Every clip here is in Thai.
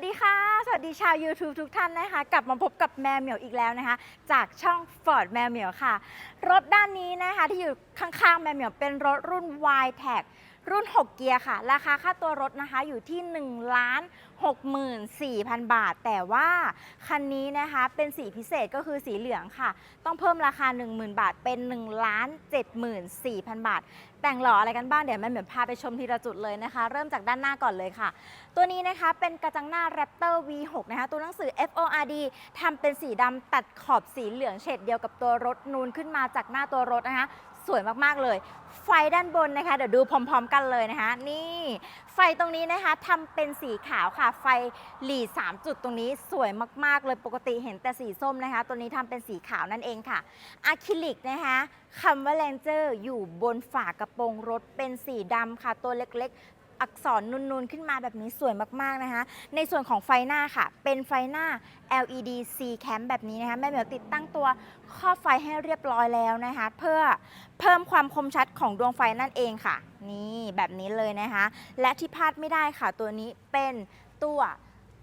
วัสดีค่ะ สวัสดีชาว YouTube ทุกท่านนะคะ กลับมาพบกับแมวเหมียวอีกแล้วนะคะ จากช่อง Ford แมวเหมียวค่ะ รถด้านนี้นะคะที่อยู่ข้างๆ แมวเหมียวเป็นรถรุ่น y t a g รุ่น 6 เกียร์ค่ะ ราคาค่าตัวรถนะคะอยู่ที่ 1 ล้าน 64,000 บาท แต่ว่าคันนี้นะคะเป็นสีพิเศษก็คือสีเหลืองค่ะ ต้องเพิ่มราคา 10,000 บาทเป็น 1 ล้าน 74,000 บาท แต่งหล่ออะไรกันบ้าง เดี๋ยวแม่เหมียวพาไปชมทีละจุดเลยนะคะ เริ่มจากด้านหน้าก่อนเลยค่ะ ตัวนี้นะคะเป็นกระจังหน้า Raptor V6 นะคะ ตัวหนังสือ FORD ทำเป็นสีดำตัดขอบสีเหลืองเฉดเดียวกับตัวรถนูนขึ้นมาจากหน้าตัวรถนะคะ สวยมากๆเลย ไฟด้านบนนะคะ เดี๋ยวดูพร้อมๆกันเลยนะคะ นี่ ไฟตรงนี้นะคะทำเป็นสีขาวค่ะ ไฟหลี3จุดตรงนี้สวยมากๆเลยปกติเห็นแต่สีส้มนะคะ ตัวนี้ทำเป็นสีขาวนั่นเองค่ะอะคริลิกนะคะคำว่า Ranger อยู่บนฝากระโปรงรถเป็นสีดำค่ะ ตัวเล็กๆ อักษรนูนๆ ขึ้นมาแบบนี้สวยมากๆนะคะ ในส่วนของไฟหน้าค่ะ เป็นไฟหน้า LED C cam แบบนี้นะคะ แม่เหมียวติดตั้งตัวครอบไฟให้เรียบร้อยแล้วนะคะ เพื่อเพิ่มความคมชัดของดวงไฟนั่นเองค่ะ นี่แบบนี้เลยนะคะ และที่พลาดไม่ได้ค่ะ ตัวนี้เป็นตัว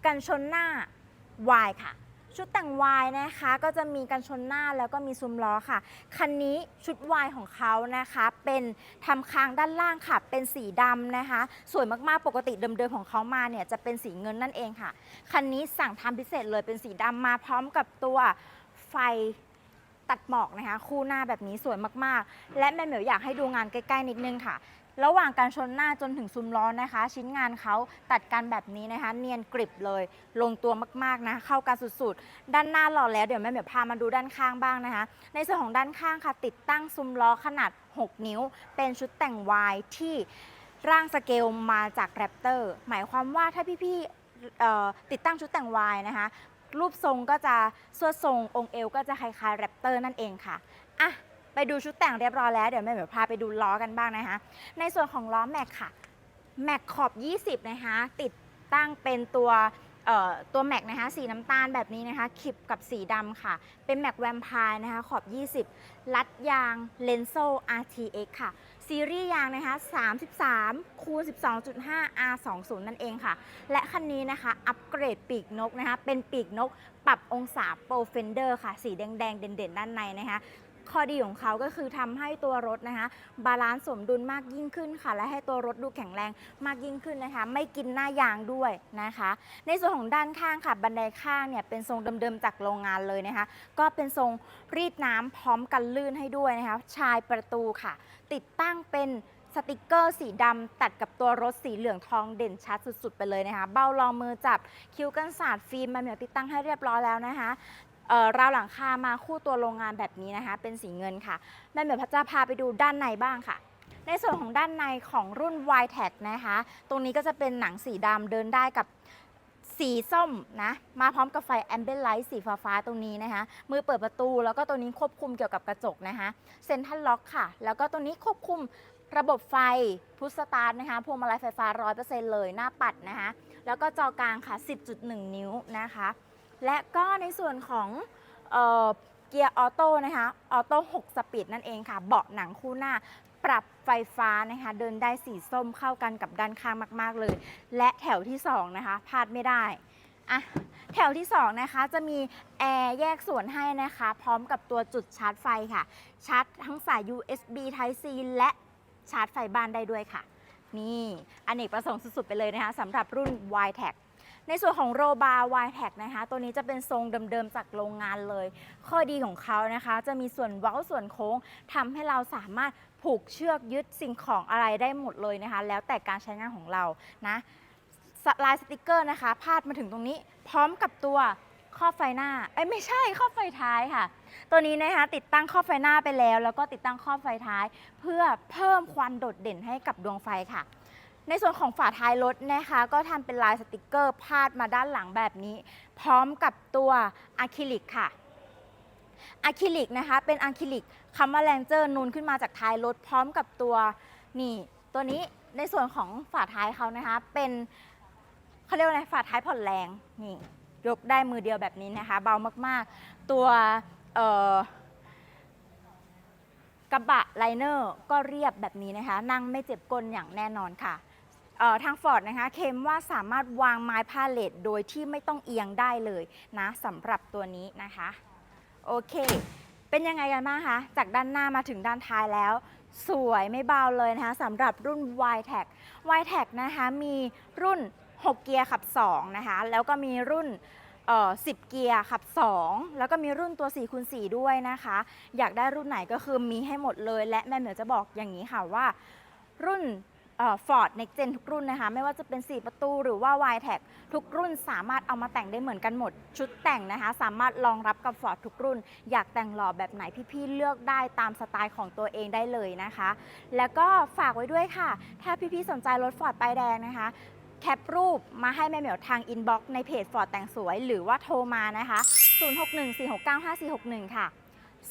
กันชนหน้า Y ค่ะ ชุดแต่ง Y นะคะ ก็จะมีกันชนหน้าแล้วก็มีซุ้มล้อค่ะ คันนี้ชุด Y ของเขานะคะ เป็นทำค้างด้านล่างค่ะ เป็นสีดำนะคะ สวยมากๆปกติเดิมๆของเขามาเนี่ยจะเป็นสีเงินนั่นเองค่ะ คันนี้สั่งทำพิเศษเลยเป็นสีดำมาพร้อมกับตัวไฟตัดหมอกนะคะ คู่หน้าแบบนี้สวยมากๆ และแม่เหมียวอยากให้ดูงานใกล้ ๆ นิดนึงค่ะ ระหว่างการชนหน้าจนถึงซุ้มล้อนะคะ ชิ้นงานเขาตัดกันแบบนี้นะคะ เนียนกริบเลย ลงตัวมากๆนะเข้ากันสุดๆ ด้านหน้าหล่อแล้วเดี๋ยวแม่เหมียวพามาดูด้านข้างบ้างนะคะ ในส่วนของด้านข้างค่ะ ติดตั้งซุ้มล้อขนาด 6 นิ้ว เป็นชุดแต่งวายที่ร่างสเกลมาจากแรปเตอร์หมายความว่าถ้าพี่ๆติดตั้งชุดแต่งวายนะคะ รูปทรงก็จะสวดทรงองค์เอวก็จะคล้ายๆแรปเตอร์นั่นเองค่ะอะ ไปดูชุดแต่งเรียบร้อยแล้วเดี๋ยวแม่เหมียวพาไปดูล้อกันบ้างนะคะ ในส่วนของล้อแม็กค่ะแม็กขอบ 20 นะคะ ติดตั้งเป็นตัวตัวแม็กนะคะสีน้ำตาลแบบนี้นะคะขิบกับสีดำค่ะ เป็นแม็กแวมพร์นะคะขอบ 20 ลัดยางเลนโซ RTX ค่ะ ซีรีส์ยางนะคะ 33 คูณ 12.5 R20 นั่นเองค่ะ และคันนี้นะคะ อัปเกรดปีกนกนะคะ เป็นปีกนกปรับองศาโปรเฟนเดอร์ค่ะ สีแดง ๆ เด่น ๆ ด้านในนะคะ ข้อดีของเขาก็คือทำให้ตัวรถนะคะบาลานซ์สมดุลมากยิ่งขึ้นค่ะ และให้ตัวรถดูแข็งแรงมากยิ่งขึ้นนะคะ ไม่กินหน้ายางด้วยนะคะ ในส่วนของด้านข้างค่ะบันไดข้างเนี่ยเป็นทรงเดิมๆจากโรงงานเลยนะคะ ก็เป็นทรงรีดน้ำพร้อมกันลื่นให้ด้วยนะคะชายประตูค่ะ ติดตั้งเป็นสติกเกอร์สีดำตัดกับตัวรถสีเหลืองทองเด่นชัดสุด ๆ ไปเลยนะคะ เบ้ารองมือจับคิ้วกันศาสตร์ฟิล์มมาเหมียวติดตั้งให้เรียบร้อยแล้วนะคะ ราวหลังคามาคู่ตัวโรงงานแบบนี้นะคะ เป็นสีเงินค่ะแม่เหมียวพัชจะพาไปดูด้านในบ้างค่ะ ในส่วนของด้านในของรุ่น y t a g นะคะ ตรงนี้ก็จะเป็นหนังสีดำเดินได้กับสีส้มนะ มาพร้อมกับไฟแอมเบ l ไลท์สีฟ้าๆตรงนี้นะคะ มือเปิดประตูแล้วก็ตัวนี้ควบคุมเกี่ยวกับกระจกนะคะเซ็นทรัลล็อกค่ะ แล้วก็ตัวนี้ควบคุมระบบไฟพุชสตาร์ทนะคะพวงมาลัยไฟฟ้า 100%เลยหน้าปัดนะคะ แล้วก็จอกลางค่ะ 10.1 นิ้วนะคะ และก็ในส่วนของเออเกียร์ออโต้นะคะออโต้6สปีดนั่นเองค่ะ เบาะหนังคู่หน้าปรับไฟฟ้านะคะเดินได้สีส้มเข้ากันกับด้านข้างมาก ๆ เลย และแถวที่ 2 นะคะพลาดไม่ได้อะแถวที่ 2 นะคะจะมีแอร์แยกส่วนให้นะคะ พร้อมกับตัวจุดชาร์จไฟค่ะ ชาร์จทั้งสาย USB Type C และชาร์จไฟบ้านได้ด้วยค่ะ นี่อเนกประสงค์สุด ๆ ไปเลยนะคะสำหรับรุ่น y t a g ในส่วนของโรบาร์ y t a g นะคะ ตัวนี้จะเป็นทรงเดิมๆจากโรงงานเลย ข้อดีของเขานะคะ จะมีส่วนเว้าส่วนโค้งทำให้เราสามารถผูกเชือกยึดสิ่งของอะไรได้หมดเลยนะคะ แล้วแต่การใช้งานของเรานะลายสติกเกอร์นะคะ พาดมาถึงตรงนี้ พร้อมกับตัวครอบไฟหน้าเอ้ไม่ใช่ครอบไฟท้ายค่ะ ตัวนี้นะคะติดตั้งครอบไฟหน้าไปแล้ว แล้วก็ติดตั้งครอบไฟท้าย เพื่อเพิ่มความโดดเด่นให้กับดวงไฟค่ะ ในส่วนของฝาท้ายรถนะคะ ก็ทำเป็นลายสติกเกอร์พาดมาด้านหลังแบบนี้ พร้อมกับตัวอะคริลิกค่ะอะคริลิกนะคะเป็นอะคริลิกคำว่าแรงเจอร์นูนขึ้นมาจากท้ายรถพร้อมกับตัวนี่ตัวนี้ในส่วนของฝาท้ายเขานะคะ เป็นเขาเรียกว่าอะไรฝาท้ายผ่อนแรงนี่ยกได้มือเดียวแบบนี้นะคะ เบามากๆ ตัวกระบะไลเนอร์ก็เรียบแบบนี้นะคะ นั่งไม่เจ็บก้นอย่างแน่นอนค่ะ เอ่อทางฟอร์ดนะคะเคลมว่าสามารถวางไม้พาเลตโดยที่ไม่ต้องเอียงได้เลยนะสำหรับตัวนี้นะคะ โอเค เป็นยังไงกันบ้างคะ จากด้านหน้ามาถึงด้านท้ายแล้ว สวยไม่เบาเลยนะคะสำหรับรุ่น y t e c y t e c นะคะมีรุ่น 6 เกียร์ขับ 2 นะคะ แล้วก็มีรุ่นเอ่อ10 เกียร์ขับ 2 แล้วก็มีรุ่นตัว4คูณ4ด้วยนะคะ อยากได้รุ่นไหนก็คือมีให้หมดเลย และแม่เหมียวจะบอกอย่างนี้ค่ะว่า รุ่น ฟอร์ดเน็กเจนทุกรุ่นนะคะ ไม่ว่าจะเป็น 4 ประตูหรือว่า y t e c ทุกรุ่นสามารถเอามาแต่งได้เหมือนกันหมด ชุดแต่งนะคะ สามารถรองรับกับ Ford ทุกรุ่น อยากแต่งหล่อแบบไหนพี่ๆเลือกได้ตามสไตล์ของตัวเองได้เลยนะคะ แล้วก็ฝากไว้ด้วยค่ะ ถ้าพี่ๆสนใจรถ Ford ป้ายแดงนะคะแคปรูปมาให้แม่เหมียวทางอินบ็อกซ์ในเพจ Ford แต่งสวย หรือว่าโทรมานะคะ 0614695461 ค่ะ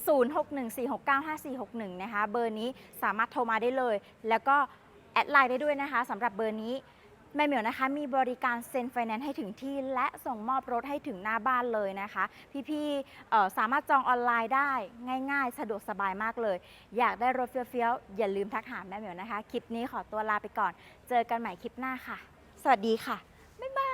0614695461 นะคะ เบอร์นี้สามารถโทรมาได้เลย แล้วก็ แอดไลน์ได้ด้วยนะคะสำหรับเบอร์นี้แม่เหมียวนะคะมีบริการเซ็นไฟแนนซ์ให้ถึงที่ และส่งมอบรถให้ถึงหน้าบ้านเลยนะคะ พี่ๆสามารถจองออนไลน์ได้ง่ายๆ สะดวกสบายมากเลย อยากได้รถเฟี้ยวๆ อย่าลืมทักหาแม่เหมียวนะคะ คลิปนี้ขอตัวลาไปก่อน เจอกันใหม่คลิปหน้าค่ะ สวัสดีค่ะ บ๊ายบาย